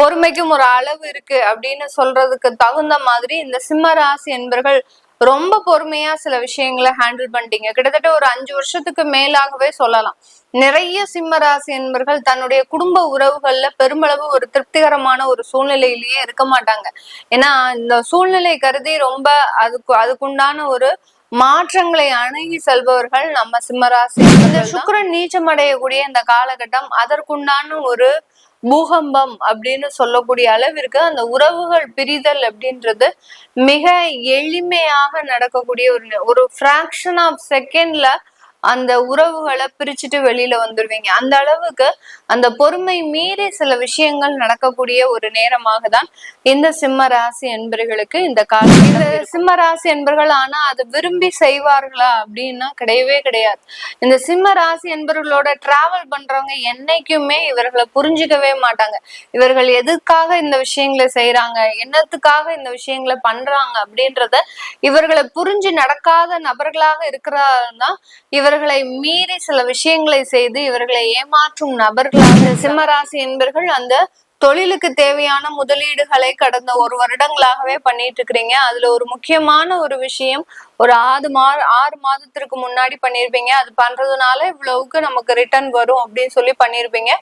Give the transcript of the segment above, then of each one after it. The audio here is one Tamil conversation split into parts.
பொறுமைக்கும் ஒரு அளவு இருக்கு அப்படின்னு சொல்றதுக்கு தகுந்த மாதிரி இந்த சிம்ம ராசி என்பர்கள் ரொம்ப பொறுமையா சில விஷயங்களை ஹேண்டில் பண்ணிட்டீங்க. கிட்டத்தட்ட ஒரு அஞ்சு வருஷத்துக்கு மேலாகவே சொல்லலாம். நிறைய சிம்ம ராசி என்பர்கள் தன்னுடைய குடும்ப உறவுகள்ல பெருமளவு ஒரு திருப்திகரமான ஒரு சூழ்நிலையிலேயே இருக்க மாட்டாங்க. ஏன்னா இந்த சூழ்நிலை கருதி ரொம்ப அதுக்கு அதுக்குண்டான ஒரு மாற்றங்களை அணுகி செல்பவர்கள் நம்ம சிம்மராசி இந்த சுக்கிரன் நீச்சம் அடையக்கூடிய இந்த காலகட்டம் அதற்குண்டான ஒரு பூகம்பம் அப்படின்னு சொல்லக்கூடிய அளவிற்கு அந்த உறவுகள் பிரிதல் அப்படின்றது மிக எளிமையாக நடக்கக்கூடிய ஒரு ஒரு ஃப்ராக்ஷன் ஆஃப் செகண்ட்ல அந்த உறவுகளை பிரிச்சுட்டு வெளியில வந்துருவீங்க. அந்த அளவுக்கு அந்த பொறுமை மீறி சில விஷயங்கள் நடக்கக்கூடிய ஒரு நேரமாக தான் இந்த சிம்ம ராசி என்பர்களுக்கு இந்த காலம் இந்த சிம்ம ராசி என்பர்கள் ஆனா அதை விரும்பி செய்வார்களா அப்படின்னா கிடையவே கிடையாது. இந்த சிம்ம ராசி என்பவர்களோட டிராவல் பண்றவங்க என்னைக்குமே இவர்களை புரிஞ்சுக்கவே மாட்டாங்க. இவர்கள் எதுக்காக இந்த விஷயங்களை செய்யறாங்க என்னத்துக்காக இந்த விஷயங்களை பண்றாங்க அப்படின்றத இவர்களை புரிஞ்சு நடக்காத நபர்களாக இருக்கிறாருன்னா இவர்களை மீறி சில விஷயங்களை செய்து இவர்களை ஏமாற்றும் நபர்களாக சிம்மராசி என்பர்கள் அந்த தொழிலுக்கு தேவையான முதலீடுகளை கடந்த ஒரு வருடங்களாகவே பண்ணிட்டு இருக்கிறீங்க. அதுல ஒரு முக்கியமான ஒரு விஷயம் ஒரு ஆறு மா ஆறு மாதத்திற்கு முன்னாடி பண்ணியிருப்பீங்க அது பண்றதுனால இவ்வளவுக்கு நமக்கு ரிட்டர்ன் வரும் அப்படின்னு சொல்லி பண்ணியிருப்பீங்க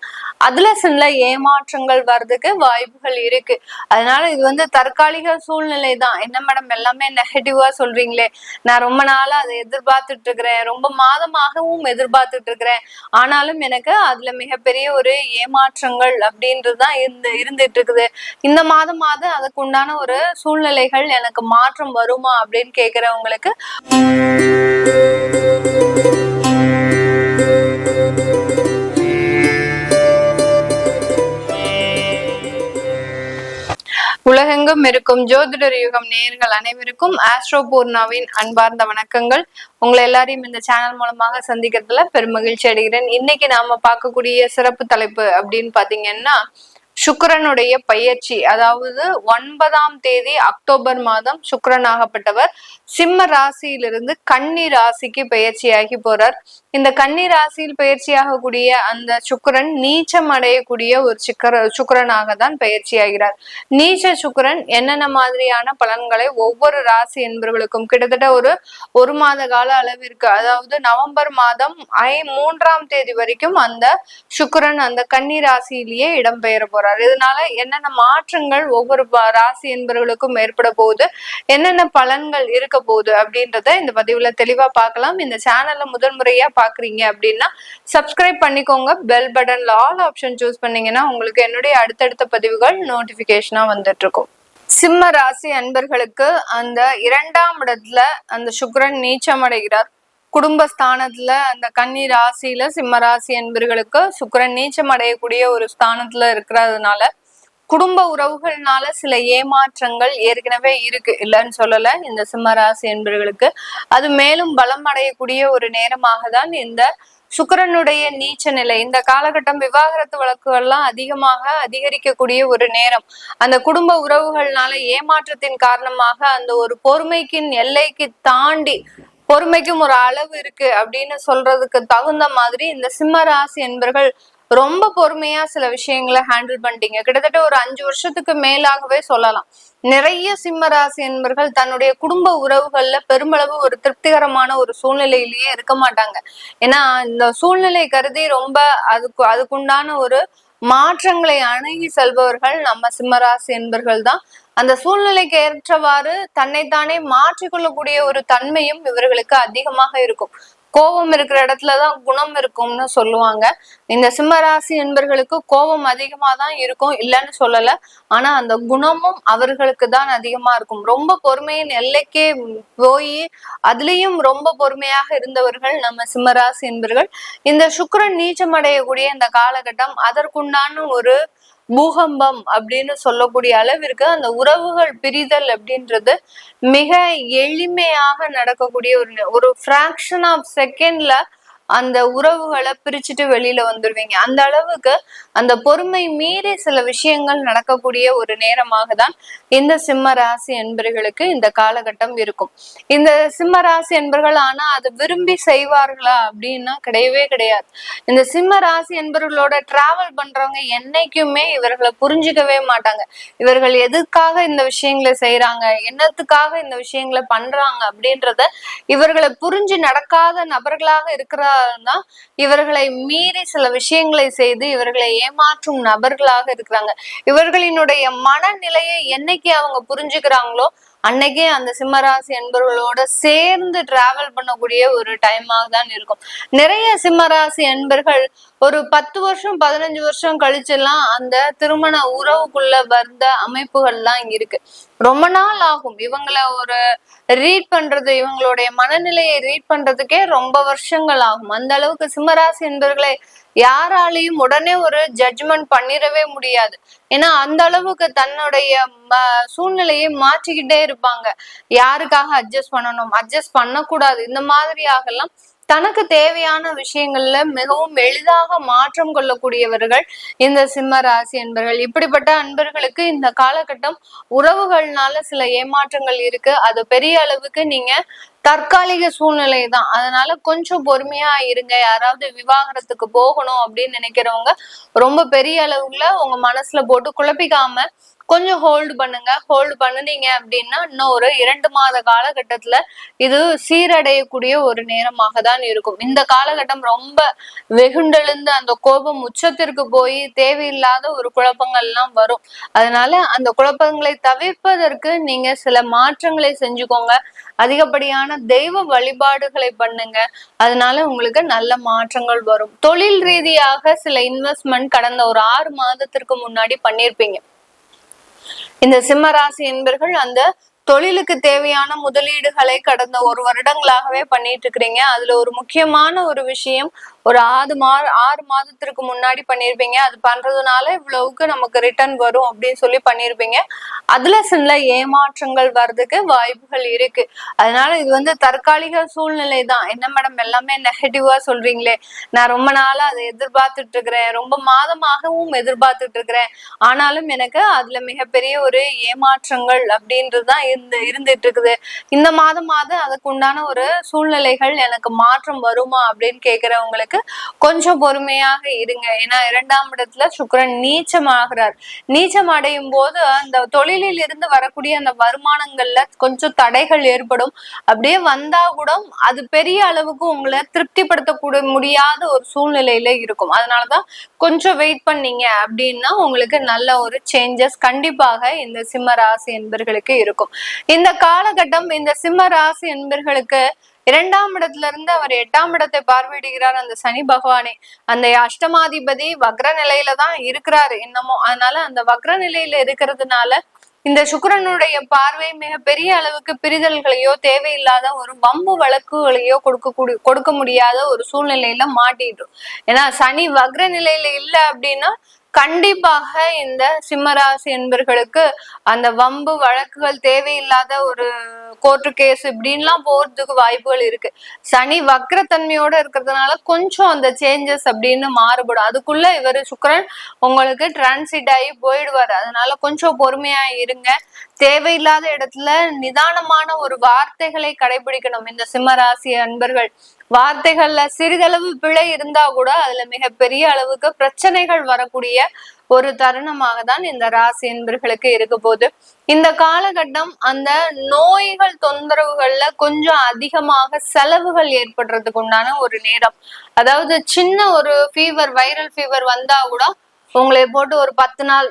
அதுல சில ஏமாற்றங்கள் வர்றதுக்கு வாய்ப்புகள் இருக்கு. அதனால இது வந்து தற்காலிக சூழ்நிலை தான். என்ன மேடம் எல்லாமே நெகட்டிவா சொல்றீங்களே. நான் ரொம்ப நாளா அதை எதிர்பார்த்துட்டு இருக்கிறேன் ரொம்ப மாதமாகவும் எதிர்பார்த்துட்டு இருக்கிறேன் ஆனாலும் எனக்கு அதுல மிகப்பெரிய ஒரு ஏமாற்றங்கள் அப்படின்றதுதான் இருந்து இருந்துட்டு இருக்குது இந்த மாதம் அதுக்கு உண்டான ஒரு சூழ்நிலைகள் எனக்கு மாற்றம் வருமா அப்படின்னு கேக்குறவங்களுக்கு உலகெங்கும் இருக்கும் ஜோதிடர் யுகம் நேயர்கள் அனைவருக்கும் ஆஸ்ட்ரோ பூர்ணாவின் அன்பார்ந்த வணக்கங்கள். உங்களை எல்லாரையும் இந்த சேனல் மூலமாக சந்திக்கிறதுல பெருமகிழ்ச்சி அடைகிறேன். இன்னைக்கு நாம பார்க்கக்கூடிய சிறப்பு தலைப்பு அப்படின்னு பாத்தீங்கன்னா சுக்கிரனுடைய பயிற்சி அதாவது ஒன்பதாம் தேதி அக்டோபர் மாதம் சுக்கிரன் ஆகப்பட்டவர் சிம்ம ராசியிலிருந்து கன்னி ராசிக்கு பயிற்சியாகி போறார். இந்த கன்னி ராசியில் பயிற்சியாகக்கூடிய அந்த சுக்கிரன் நீச்சம் அடையக்கூடிய ஒரு சுக்கர சுக்கிரனாக தான் பயிற்சியாகிறார். நீச்ச சுக்கிரன் என்னென்ன மாதிரியான பலன்களை ஒவ்வொரு ராசி என்பவர்களுக்கும் கிட்டத்தட்ட ஒரு ஒரு மாத கால அளவிற்கு அதாவது நவம்பர் மாதம் ஐ மூன்றாம் தேதி வரைக்கும் அந்த சுக்கிரன் அந்த கன்னி ராசியிலேயே இடம்பெயர போறார். இதனால என்னென்ன மாற்றங்கள் ஒவ்வொரு ராசி என்பவர்களுக்கும் ஏற்பட போகுது? என்னென்ன பலன்கள் இருக்க போகுது அப்படின்றத இந்த பதிவுல தெளிவா பார்க்கலாம். இந்த சேனல்ல முதல் முறையா பாக்குறீங்க அப்படின்னா சப்ஸ்கிரைப் பண்ணிக்கோங்க. பெல் பட்டன்ல ஆல் ஆப்ஷன் சூஸ் பண்ணீங்கன்னா உங்களுக்கு என்னுடைய அடுத்தடுத்த பதிவுகள் நோட்டிபிகேஷனா வந்துட்டு இருக்கும் சிம்ம ராசி அன்பர்களுக்கு அந்த இரண்டாம் இடத்துல அந்த சுக்கிரன் நீச்சம் அடைகிறார் குடும்பஸ்தானத்துல அந்த கன்னி ராசியில சிம்ம ராசி என்பர்களுக்கு சுக்கிரன் நீச்சம் அடையக்கூடிய ஒரு ஸ்தானத்துல இருக்கிறதுனால குடும்ப உறவுகள்னால சில ஏமாற்றங்கள் ஏற்கனவே இருக்கு. இல்லைன்னு சொல்லல. இந்த சிம்மராசி என்பவர்களுக்கு என்பர்களுக்கு அது மேலும் பலம் அடையக்கூடிய ஒரு நேரமாக தான் இந்த சுக்கிரனுடைய நீச்ச நிலை இந்த காலகட்டம் விவாகரத்து வழக்குகள்லாம் அதிகமாக அதிகரிக்கக்கூடிய ஒரு நேரம். அந்த குடும்ப உறவுகள்னால ஏமாற்றத்தின் காரணமாக அந்த ஒரு பொறுமைக்கின் எல்லைக்கு தாண்டி பொறுமைக்கும் ஒரு அளவு இருக்கு அப்படின்னு சொல்றதுக்கு தகுந்த மாதிரி இந்த சிம்ம ராசி என்பர்கள் ரொம்ப பொறுமையா சில விஷயங்களை ஹேண்டில் பண்ணிட்டீங்க. கிட்டத்தட்ட ஒரு அஞ்சு வருஷத்துக்கு மேலாகவே சொல்லலாம். நிறைய சிம்ம ராசி என்பர்கள் தன்னுடைய குடும்ப உறவுகள்ல பெருமளவு ஒரு திருப்திகரமான ஒரு சூழ்நிலையிலேயே இருக்க மாட்டாங்க. ஏன்னா இந்த சூழ்நிலை கருதி ரொம்ப அதுக்கு அதுக்குண்டான ஒரு மாற்றங்களை அணுகி செல்பவர்கள் நம்ம சிம்மராசி என்பர்கள் தான். அந்த சூழ்நிலைக்கு ஏற்றவாறு தன்னைத்தானே மாற்றிக்கொள்ளக்கூடிய ஒரு தன்மையும் இவர்களுக்கு அதிகமாக இருக்கும். கோபம் இருக்கிற இடத்துலதான் குணம் இருக்கும்னு சொல்லுவாங்க. இந்த சிம்மராசி என்பர்களுக்கு கோபம் அதிகமா தான் இருக்கும் இல்லைன்னு சொல்லல. ஆனா அந்த குணமும் அவர்களுக்கு தான் அதிகமா இருக்கும். ரொம்ப பொறுமையின் எல்லைக்கே போய் அதுலயும் ரொம்ப பொறுமையாக இருந்தவர்கள் நம்ம சிம்மராசி என்பர்கள். இந்த சுக்கரன் நீச்சம் அடையக்கூடிய இந்த காலகட்டம் அதற்குண்டான ஒரு பூகம்பம் அப்படின்னு சொல்லக்கூடிய அளவிற்கு அந்த உறவுகள் பிரிதல் அப்படின்றது மிக எளிமையாக நடக்கக்கூடிய ஒரு ஒரு ஃப்ராக்ஷன் ஆஃப் செகண்ட்ல அந்த உறவுகளை பிரிச்சுட்டு வெளியில வந்துடுவீங்க அந்த அளவுக்கு அந்த பொறுமை மீறி சில விஷயங்கள் நடக்கக்கூடிய ஒரு நேரமாக தான் இந்த சிம்ம ராசி என்பர்களுக்கு இந்த காலகட்டம் இருக்கும். இந்த சிம்ம ராசி என்பர்கள் ஆனா அது விரும்பி செய்வார்களா அப்படின்னா கிடையவே கிடையாது. இந்த சிம்ம ராசி என்பர்களோட டிராவல் பண்றவங்க என்னைக்குமே இவர்களை புரிஞ்சுக்கவே மாட்டாங்க. இவர்கள் எதுக்காக இந்த விஷயங்களை செய்யறாங்க என்னத்துக்காக இந்த விஷயங்களை பண்றாங்க அப்படின்றத இவர்களை புரிஞ்சு நடக்காத நபர்களாக இருந்தா இவர்களை மீறி சில விஷயங்களை செய்து இவர்களை ஏமாற்றும் நபர்களாக இருக்கிறாங்க. இவர்களினுடைய மனநிலையை என்னைக்கு அவங்க புரிஞ்சுக்கிறாங்களோ அன்னைக்கே அந்த சிம்மராசி என்பர்களோட சேர்ந்து டிராவல் பண்ணக்கூடிய ஒரு டைமாக தான் இருக்கும். நிறைய சிம்மராசி என்பர்கள் ஒரு பத்து வருஷம் பதினஞ்சு வருஷம் கழிச்செல்லாம் அந்த திருமண உறவுக்குள்ள வந்த அமைப்புகள்லாம் இங்க இருக்கு. ரொம்ப நாள் ஆகும். இவங்கள ஒரு ரீட் பண்றது இவங்களுடைய மனநிலையை ரீட் பண்றதுக்கே ரொம்ப வருஷங்கள் ஆகும். அந்த அளவுக்கு சிம்மராசி என்பர்களை யாராலையும் உடனே ஒரு ஜட்ஜ்மெண்ட் பண்ணிடவே முடியாது. ஏன்னா அந்த அளவுக்கு தன்னுடைய சூழ்நிலையை மாற்றிக்கிட்டே இருப்பாங்க. யாருக்காக அட்ஜஸ்ட் பண்ணணும்? அட்ஜஸ்ட் பண்ணக்கூடாது. இந்த மாதிரியாகலாம் தனக்கு தேவையான விஷயங்கள்ல மிகவும் எளிதாக மாற்றம் கொள்ளக்கூடியவர்கள் இந்த சிம்ம ராசி என்பர்கள். இப்படிப்பட்ட அன்பர்களுக்கு இந்த காலகட்டம் உறவுகள்னால சில ஏமாற்றங்கள் இருக்கு. அது பெரிய அளவுக்கு நீங்க தற்காலிக சூழ்நிலை தான். அதனால கொஞ்சம் பொறுமையா இருங்க. யாராவது விவாகரத்துக்கு போகணும் அப்படின்னு நினைக்கிறவங்க ரொம்ப பெரிய அளவுல உங்க மனசுல போட்டு குழப்பிக்காம கொஞ்சம் ஹோல்டு பண்ணுங்க. ஹோல்டு பண்ணுனீங்க அப்படின்னா இன்னும் ஒரு இரண்டு மாத காலகட்டத்துல இது சீரடையக்கூடிய ஒரு நேரமாக தான் இருக்கும். இந்த காலகட்டம் ரொம்ப வெகுண்டெழுந்து அந்த கோபம் உச்சத்திற்கு போய் தேவையில்லாத ஒரு குழப்பங்கள்லாம் வரும். அதனால அந்த குழப்பங்களை தவிர்ப்பதற்கு நீங்க சில மாற்றங்களை செஞ்சுக்கோங்க. அதிகப்படியான தெய்வ வழிபாடுகளை பண்ணுங்க. அதனால உங்களுக்கு நல்ல மாற்றங்கள் வரும். தொழில் ரீதியாக சில இன்வெஸ்ட்மெண்ட் கடந்த ஒரு ஆறு மாதத்திற்கு முன்னாடி பண்ணியிருப்பீங்க இந்த சிம்ம ராசி என்பர்கள் அந்த தொழிலுக்கு தேவையான முதலீடுகளை கடந்த ஒரு வருடங்களாகவே பண்ணிட்டு இருக்கிறீங்க. அதுல ஒரு முக்கியமான ஒரு விஷயம் ஒரு ஆறு மா ஆறு மாதத்திற்கு முன்னாடி பண்ணியிருப்பீங்க அது பண்றதுனால இவ்வளவுக்கு நமக்கு ரிட்டர்ன் வரும் அப்படின்னு சொல்லி பண்ணியிருப்பீங்க அதுல சில ஏமாற்றங்கள் வர்றதுக்கு வாய்ப்புகள் இருக்கு. அதனால இது வந்து தற்காலிக சூழ்நிலை தான். என்ன மேடம் எல்லாமே நெகட்டிவா சொல்றீங்களே. நான் ரொம்ப நாளா அதை எதிர்பார்த்துட்டு இருக்கிறேன். ரொம்ப மாதமாகவும் எதிர்பார்த்துட்டு இருக்கிறேன். ஆனாலும் எனக்கு அதுல மிகப்பெரிய ஒரு ஏமாற்றங்கள் அப்படின்றதுதான் இருந்து இருந்துட்டு இருக்குது. இந்த மாதம் மாதம் அதுக்கு உண்டான ஒரு சூழ்நிலைகள் எனக்கு மாற்றம் வருமா அப்படின்னு கேக்குறவங்களுக்கு கொஞ்சம் பொறுமையாக இருங்க. ஏன்னா இரண்டாம் இடத்துல சுக்கரன் நீச்சம் ஆகிறார் நீச்சம் அடையும் போது அந்த தொழிலில் இருந்து வரக்கூடிய அந்த வருமானங்கள்ல கொஞ்சம் தடைகள் ஏற்படும். அப்படியே வந்தா கூட அது பெரிய அளவுக்கு உங்களை திருப்திப்படுத்தக்கூட முடியாத ஒரு சூழ்நிலையில இருக்கும். அதனாலதான் கொஞ்சம் வெயிட் பண்ணீங்க அப்படின்னா உங்களுக்கு நல்ல ஒரு சேஞ்சஸ் கண்டிப்பாக இந்த சிம்ம ராசி என்பர்களுக்கு இருக்கும். இந்த காலகட்டம் இந்த சிம்ம ராசி என்பர்களுக்கு இரண்டாம் இடத்துல இருந்து அவர் எட்டாம் இடத்தை பார்வையிடுகிறார். அந்த சனி பகவானே அந்த அஷ்டமாதிபதி வக்ர நிலையில தான் இருக்கிறாரு இன்னமும் அதனால அந்த வக்ர நிலையில இருக்கிறதுனால இந்த சுக்கரனுடைய பார்வை மிக பெரிய அளவுக்கு பிரிதல்களையோ தேவையில்லாத ஒரு வம்பு வழக்குகளையோ கொடுக்க கொடுக்க முடியாத ஒரு சூழ்நிலையில மாட்டிடும் ஏன்னா சனி வக்ர நிலையில இல்லை அப்படின்னா கண்டிப்பாக இந்த சிம்மராசி என்பர்களுக்கு அந்த வம்பு வழக்குகள் தேவையில்லாத ஒரு கோர்ட்டு கேஸ் இப்படின்லாம் போறதுக்கு வாய்ப்புகள் இருக்கு. சனி வக்ரத்தன்மையோட இருக்கிறதுனால கொஞ்சம் அந்த சேஞ்சஸ் அப்படின்னு மாறுபடும். அதுக்குள்ள இவர் சுக்கரன் உங்களுக்கு டிரான்சிட் ஆகி போயிடுவாரு. அதனால கொஞ்சம் பொறுமையா இருங்க. தேவையில்லாத இடத்துல நிதானமான ஒரு வார்த்தைகளை கடைபிடிக்கணும். இந்த சிம்மராசி அன்பர்கள் வார்த்தைகள்ல சிறிதளவு பிழை இருந்தா கூட அதுல மிகப்பெரிய அளவுக்கு பிரச்சனைகள் வரக்கூடிய ஒரு தருணமாக தான் இந்த ராசி என்பர்களுக்கு இருக்க போது இந்த காலகட்டம் அந்த நோய்கள் தொந்தரவுகள்ல கொஞ்சம் அதிகமாக செலவுகள் ஏற்படுறதுக்கு உண்டான ஒரு நேரம். அதாவது சின்ன ஒரு ஃபீவர் வைரல் ஃபீவர் வந்தா கூட உங்களை போட்டு ஒரு பத்து நாள்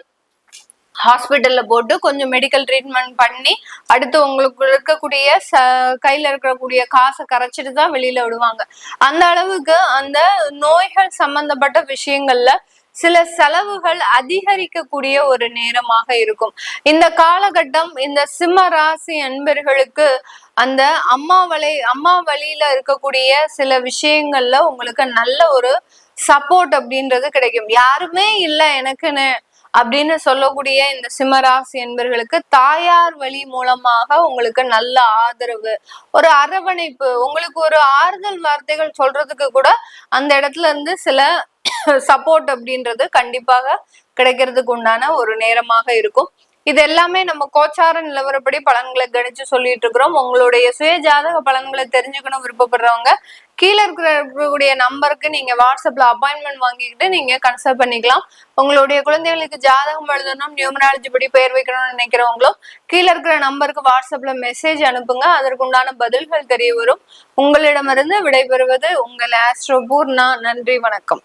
ஹாஸ்பிட்டல்ல போட்டு கொஞ்சம் மெடிக்கல் ட்ரீட்மெண்ட் பண்ணி அடுத்து உங்களுக்கு இருக்கக்கூடிய ச கையில இருக்கக்கூடிய காசை கரைச்சிட்டு தான் வெளியில விடுவாங்க. அந்த அளவுக்கு அந்த நோய்கள் சம்பந்தப்பட்ட விஷயங்கள்ல சில செலவுகள் அதிகரிக்கக்கூடிய ஒரு நேரமாக இருக்கும். இந்த காலகட்டம் இந்த சிம்ம ராசி அன்பர்களுக்கு அந்த அம்மா வலை அம்மா வழியில இருக்கக்கூடிய சில விஷயங்கள்ல உங்களுக்கு நல்ல ஒரு சப்போர்ட் அப்படின்றது கிடைக்கும். யாருமே இல்லை எனக்குன்னு அப்படின்னு சொல்லக்கூடிய இந்த சிம்மராசி என்பர்களுக்கு தாயார் வழி மூலமாக உங்களுக்கு நல்ல ஆதரவு ஒரு அரவணைப்பு உங்களுக்கு ஒரு ஆறுதல் வார்த்தைகள் சொல்றதுக்கு கூட அந்த இடத்துல இருந்து சில சப்போர்ட் அப்படின்றது கண்டிப்பாக கிடைக்கிறதுக்கு உண்டான ஒரு நேரமாக இருக்கும். இது எல்லாமே நம்ம கோச்சார நிலவரப்படி பலன்களை கணிச்சு சொல்லிட்டு இருக்கிறோம். உங்களுடைய சுய ஜாதக பலன்களை தெரிஞ்சுக்கணும் விருப்பப்படுறவங்க கீழே இருக்கக்கூடிய நம்பருக்கு நீங்க வாட்ஸ்அப்ல அப்பாயின்மெண்ட் வாங்கிக்கிட்டு நீங்க கன்சல்ட் பண்ணிக்கலாம். உங்களுடைய குழந்தைகளுக்கு ஜாதகம் எழுதணும் நியூமராலஜி படி பெயர் வைக்கணும்னு நினைக்கிறவங்களும் கீழே இருக்கிற நம்பருக்கு வாட்ஸ்அப்ல மெசேஜ் அனுப்புங்க. அதற்குண்டான பதில்கள் தெரிய வரும். உங்களிடமிருந்து விடைபெறுவது உங்கள் ஆஸ்ட்ரோ பூர்ணா. நன்றி வணக்கம்.